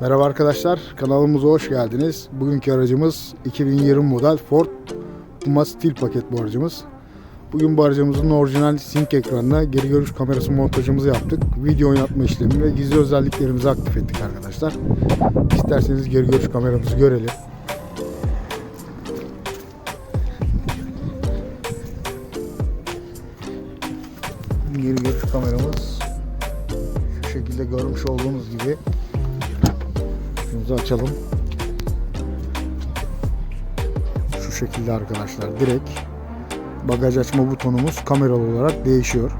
Merhaba arkadaşlar, kanalımıza hoş geldiniz. Bugünkü aracımız 2020 model Ford Puma Steel paket bu aracımız. Bugün bu aracımızın orijinal sync ekranına geri görüş kamerası montajımızı yaptık. Video oynatma işlemi ve gizli özelliklerimizi aktif ettik arkadaşlar. İsterseniz geri görüş kameramızı görelim. Geri görüş kameramız şu şekilde görmüş olduğunuz gibi Şunu açalım. Şu şekilde arkadaşlar direkt bagaj açma butonumuz kameralı olarak değişiyor.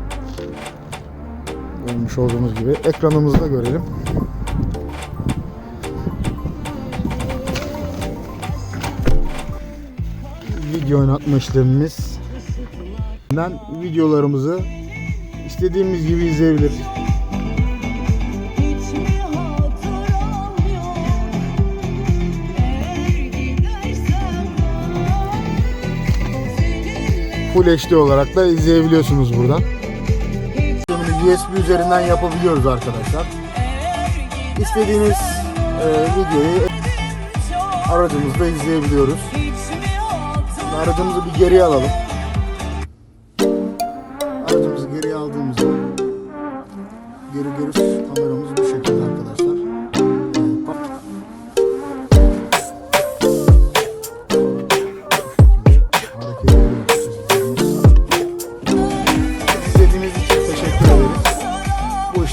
Görmüş olduğunuz gibi ekranımızda görelim. Video oynatma işlemimiz. Videolarımızı istediğimiz gibi izleyebiliriz. Full HD olarak da izleyebiliyorsunuz buradan. Şimdi USB üzerinden yapabiliyoruz arkadaşlar. İstediğiniz e, videoyu aracımızda izleyebiliyoruz. Hatırlamıyor Aracımızı bir geriye alalım. Aracımızı geriye aldığımızda geri görüş kameramız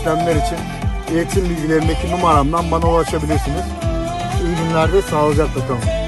işlemler için iletişim bilgilerindeki numaramdan bana ulaşabilirsiniz. İyi günlerde sağlıcakla kalın.